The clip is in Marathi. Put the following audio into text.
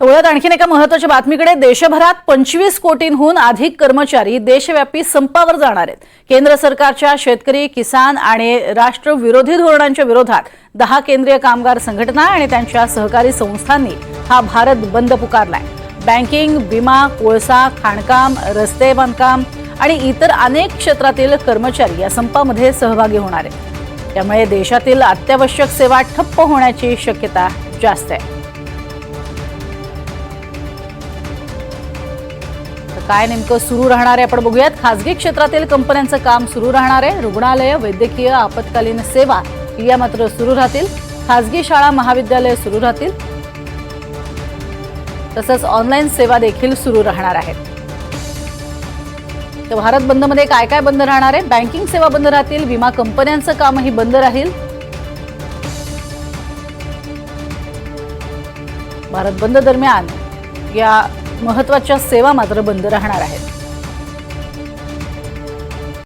वळत आणखीन एका महत्त्वाच्या बातमीकडे देशभरात पंचवीस कोटींहून अधिक कर्मचारी देशव्यापी संपावर जाणार आहेत. केंद्र सरकारच्या शेतकरी किसान आणि राष्ट्रविरोधी धोरणांच्या विरोधात दहा केंद्रीय कामगार संघटना आणि त्यांच्या सहकारी संस्थांनी हा भारत बंद पुकारलाय. बँकिंग विमा कोळसा खाणकाम रस्ते बांधकाम आणि इतर अनेक क्षेत्रातील कर्मचारी या संपामध्ये सहभागी होणार आहेत. त्यामुळे देशातील अत्यावश्यक सेवा ठप्प होण्याची शक्यता जास्त आहे. काय नेमकं सुरू राहणार आहे आपण बघूयात. खासगी क्षेत्रातील कंपन्यांचं काम सुरू राहणार आहे. रुग्णालय वैद्यकीय आपत्कालीन सेवा या मात्र सुरू राहतील. खासगी शाळा महाविद्यालय सुरू राहतील. तसंच ऑनलाईन सेवा देखील सुरू राहणार आहेत. तर भारत बंदमध्ये काय काय बंद राहणार आहे? बँकिंग सेवा बंद राहतील. विमा कंपन्यांचं कामही बंद राहील. भारत बंद दरम्यान या महत्त्वाच्या सेवा मात्र बंद राहणार आहेत.